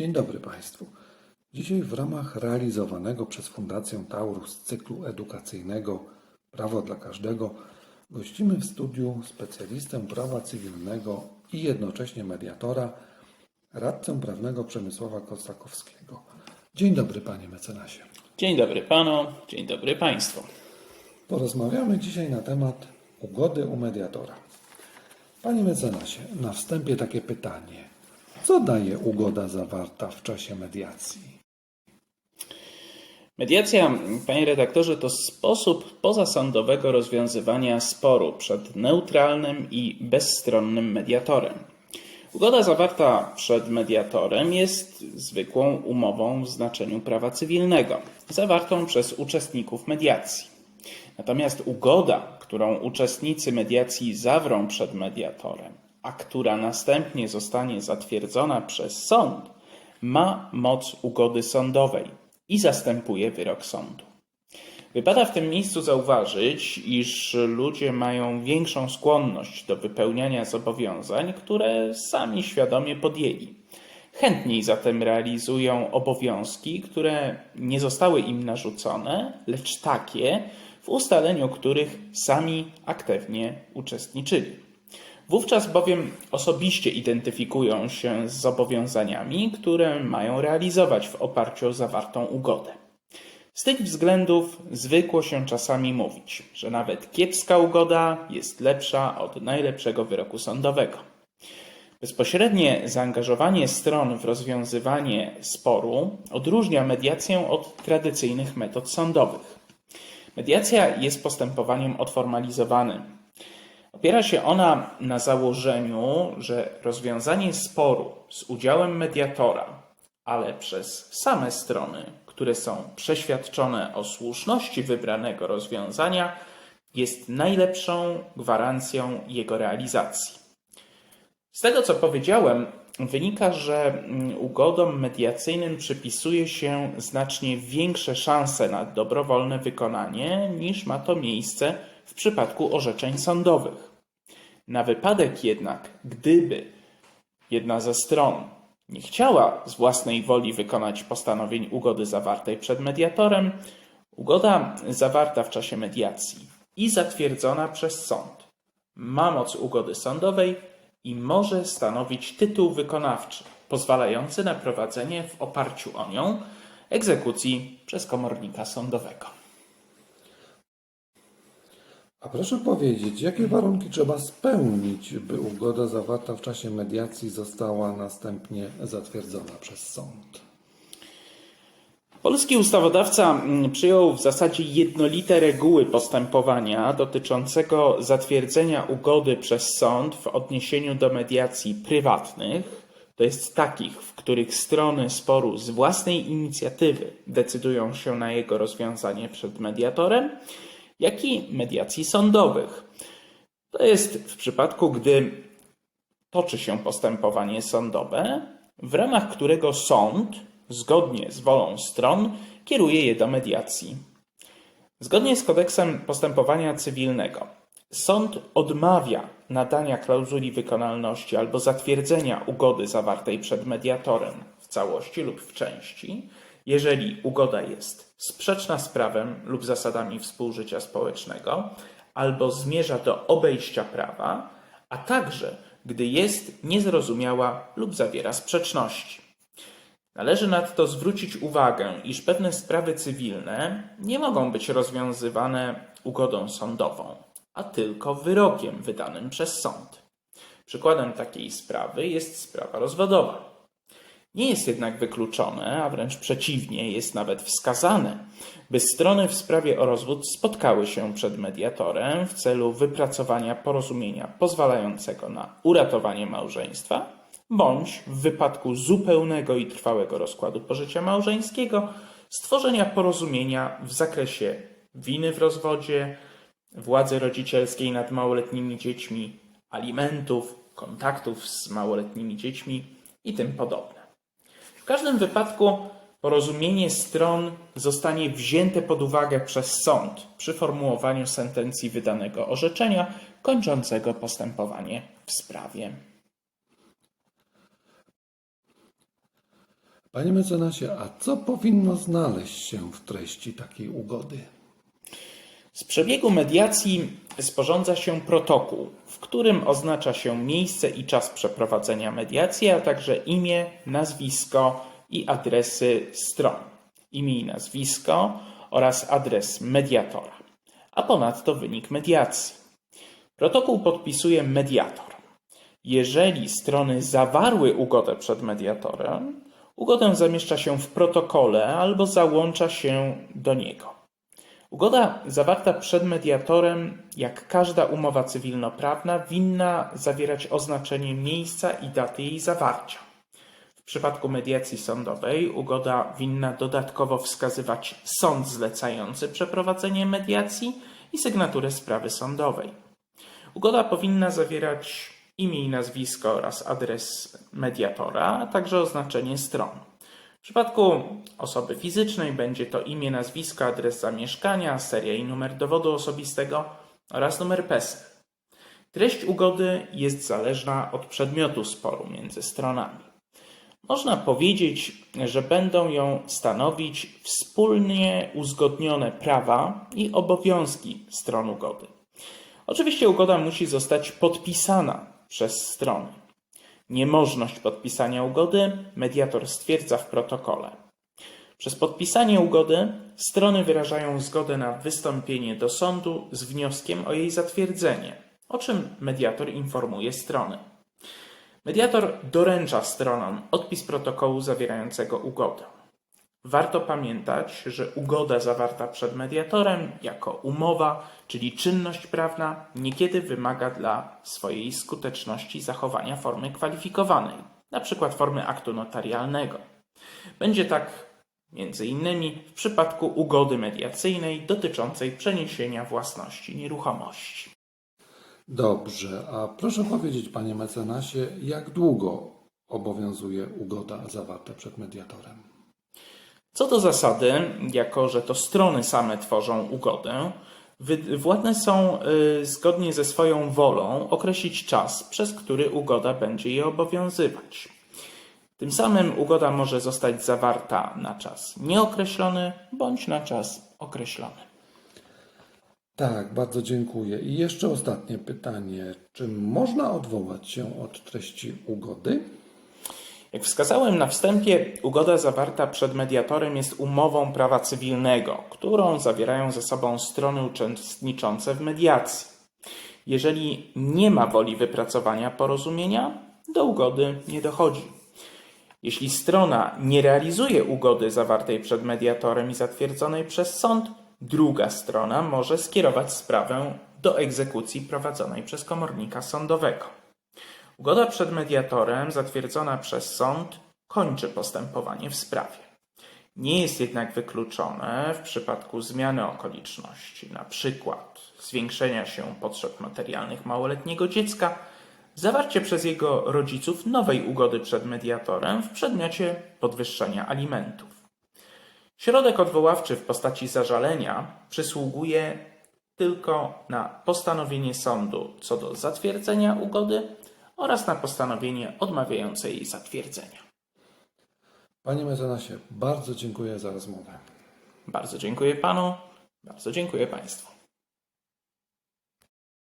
Dzień dobry Państwu. Dzisiaj w ramach realizowanego przez Fundację Taurus cyklu edukacyjnego Prawo dla Każdego gościmy w studiu specjalistę prawa cywilnego i jednocześnie mediatora, radcę prawnego Przemysława Kosakowskiego. Dzień dobry Panie mecenasie. Dzień dobry panu, dzień dobry państwu. Porozmawiamy dzisiaj na temat ugody u mediatora. Panie mecenasie, na wstępie takie pytanie. Co daje ugoda zawarta w czasie mediacji? Mediacja, panie redaktorze, to sposób pozasądowego rozwiązywania sporu przed neutralnym i bezstronnym mediatorem. Ugoda zawarta przed mediatorem jest zwykłą umową w znaczeniu prawa cywilnego, zawartą przez uczestników mediacji. Natomiast ugoda, którą uczestnicy mediacji zawrą przed mediatorem, a która następnie zostanie zatwierdzona przez sąd, ma moc ugody sądowej i zastępuje wyrok sądu. Wypada w tym miejscu zauważyć, iż ludzie mają większą skłonność do wypełniania zobowiązań, które sami świadomie podjęli. Chętniej zatem realizują obowiązki, które nie zostały im narzucone, lecz takie, w ustaleniu których sami aktywnie uczestniczyli. Wówczas bowiem osobiście identyfikują się z zobowiązaniami, które mają realizować w oparciu o zawartą ugodę. Z tych względów zwykło się czasami mówić, że nawet kiepska ugoda jest lepsza od najlepszego wyroku sądowego. Bezpośrednie zaangażowanie stron w rozwiązywanie sporu odróżnia mediację od tradycyjnych metod sądowych. Mediacja jest postępowaniem odformalizowanym. Opiera się ona na założeniu, że rozwiązanie sporu z udziałem mediatora, ale przez same strony, które są przeświadczone o słuszności wybranego rozwiązania, jest najlepszą gwarancją jego realizacji. Z tego, co powiedziałem, wynika, że mm, ugodom mediacyjnym przypisuje się znacznie większe szanse na dobrowolne wykonanie niż ma to miejsce w przypadku orzeczeń sądowych. Na wypadek jednak, gdyby jedna ze stron nie chciała z własnej woli wykonać postanowień ugody zawartej przed mediatorem, ugoda zawarta w czasie mediacji i zatwierdzona przez sąd ma moc ugody sądowej i może stanowić tytuł wykonawczy, pozwalający na prowadzenie w oparciu o nią egzekucji przez komornika sądowego. A proszę powiedzieć, jakie warunki trzeba spełnić, by ugoda zawarta w czasie mediacji została następnie zatwierdzona przez sąd? Polski ustawodawca mm, przyjął w zasadzie jednolite reguły postępowania dotyczącego zatwierdzenia ugody przez sąd w odniesieniu do mediacji prywatnych, to jest takich, w których strony sporu z własnej inicjatywy decydują się na jego rozwiązanie przed mediatorem, jak i mediacji sądowych. To jest w przypadku, gdy toczy się postępowanie sądowe, w ramach którego sąd, zgodnie z wolą stron, kieruje je do mediacji. Zgodnie z kodeksem postępowania cywilnego, sąd odmawia nadania klauzuli wykonalności albo zatwierdzenia ugody zawartej przed mediatorem w całości lub w części, jeżeli ugoda jest sprzeczna z prawem lub zasadami współżycia społecznego, albo zmierza do obejścia prawa, a także gdy jest niezrozumiała lub zawiera sprzeczności. Należy nadto zwrócić uwagę, iż pewne sprawy cywilne nie mogą być rozwiązywane ugodą sądową, a tylko wyrokiem wydanym przez sąd. Przykładem takiej sprawy jest sprawa rozwodowa. Nie jest jednak wykluczone, a wręcz przeciwnie, jest nawet wskazane, by strony w sprawie o rozwód spotkały się przed mediatorem w celu wypracowania porozumienia pozwalającego na uratowanie małżeństwa, bądź w wypadku zupełnego i trwałego rozkładu pożycia małżeńskiego stworzenia porozumienia w zakresie winy w rozwodzie, władzy rodzicielskiej nad małoletnimi dziećmi, alimentów, kontaktów z małoletnimi dziećmi i tym podobne. W każdym wypadku porozumienie stron zostanie wzięte pod uwagę przez sąd przy formułowaniu sentencji wydanego orzeczenia kończącego postępowanie w sprawie. Panie mecenasie, a co powinno znaleźć się w treści takiej ugody? Z przebiegu mediacji sporządza się protokół, w którym oznacza się miejsce i czas przeprowadzenia mediacji, a także imię, nazwisko i adresy stron. Imię i nazwisko oraz adres mediatora, a ponadto wynik mediacji. Protokół podpisuje mediator. Jeżeli strony zawarły ugodę przed mediatorem, ugodę zamieszcza się w protokole albo załącza się do niego. Ugoda zawarta przed mediatorem, jak każda umowa cywilnoprawna, winna zawierać oznaczenie miejsca i daty jej zawarcia. W przypadku mediacji sądowej ugoda winna dodatkowo wskazywać sąd zlecający przeprowadzenie mediacji i sygnaturę sprawy sądowej. Ugoda powinna zawierać imię i nazwisko oraz adres mediatora, a także oznaczenie stron. W przypadku osoby fizycznej będzie to imię, nazwisko, adres zamieszkania, seria i numer dowodu osobistego oraz numer PESEL. Treść ugody jest zależna od przedmiotu sporu między stronami. Można powiedzieć, że będą ją stanowić wspólnie uzgodnione prawa i obowiązki stron ugody. Oczywiście ugoda musi zostać podpisana przez strony. Niemożność podpisania ugody mediator stwierdza w protokole. Przez podpisanie ugody strony wyrażają zgodę na wystąpienie do sądu z wnioskiem o jej zatwierdzenie, o czym mediator informuje strony. Mediator doręcza stronom odpis protokołu zawierającego ugodę. Warto pamiętać, że ugoda zawarta przed mediatorem jako umowa, czyli czynność prawna, niekiedy wymaga dla swojej skuteczności zachowania formy kwalifikowanej, np. formy aktu notarialnego. Będzie tak innymi w przypadku ugody mediacyjnej dotyczącej przeniesienia własności nieruchomości. Dobrze, a proszę powiedzieć, panie mecenasie, jak długo obowiązuje ugoda zawarta przed mediatorem? Co do zasady, jako że to strony same tworzą ugodę, władne są y, zgodnie ze swoją wolą określić czas, przez który ugoda będzie je obowiązywać. Tym samym ugoda może zostać zawarta na czas nieokreślony bądź na czas określony. Tak, bardzo dziękuję. I jeszcze ostatnie pytanie. Czy można odwołać się od treści ugody? Jak wskazałem na wstępie, ugoda zawarta przed mediatorem jest umową prawa cywilnego, którą zawierają ze sobą strony uczestniczące w mediacji. Jeżeli nie ma woli wypracowania porozumienia, do ugody nie dochodzi. Jeśli strona nie realizuje ugody zawartej przed mediatorem i zatwierdzonej przez sąd, druga strona może skierować sprawę do egzekucji prowadzonej przez komornika sądowego. Ugoda przed mediatorem zatwierdzona przez sąd kończy postępowanie w sprawie. Nie jest jednak wykluczone w przypadku zmiany okoliczności, np. zwiększenia się potrzeb materialnych małoletniego dziecka, zawarcie przez jego rodziców nowej ugody przed mediatorem w przedmiocie podwyższenia alimentów. Środek odwoławczy w postaci zażalenia przysługuje tylko na postanowienie sądu co do zatwierdzenia ugody oraz na postanowienie odmawiające jej zatwierdzenia. Panie mecenasie, bardzo dziękuję za rozmowę. Bardzo dziękuję panu, bardzo dziękuję państwu.